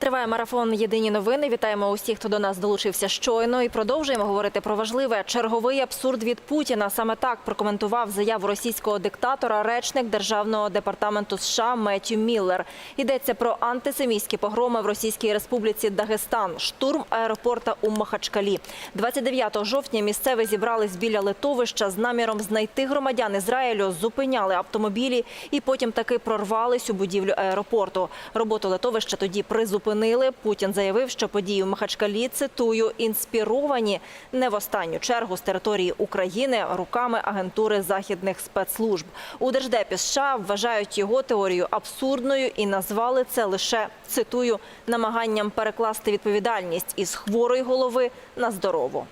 Триває марафон Єдині новини. Вітаємо усіх, хто до нас долучився щойно. І продовжуємо говорити про важливе черговий абсурд від Путіна. Саме так прокоментував заяву російського диктатора речник державного департаменту США Меттю Міллер. Йдеться про антисемітські погроми в Російській Республіці Дагестан, штурм аеропорта у Махачкалі. 29 жовтня місцеві зібрались біля литовища з наміром знайти громадян Ізраїлю, зупиняли автомобілі і потім таки прорвались у будівлю аеропорту. Роботу литовища тоді призупинили. Путін заявив, що події в Махачкалі, цитую, інспіровані не в останню чергу з території України руками агентури західних спецслужб. У Держдепі США вважають його теорію абсурдною і назвали це лише, цитую, намаганням перекласти відповідальність із хворої голови на здорову.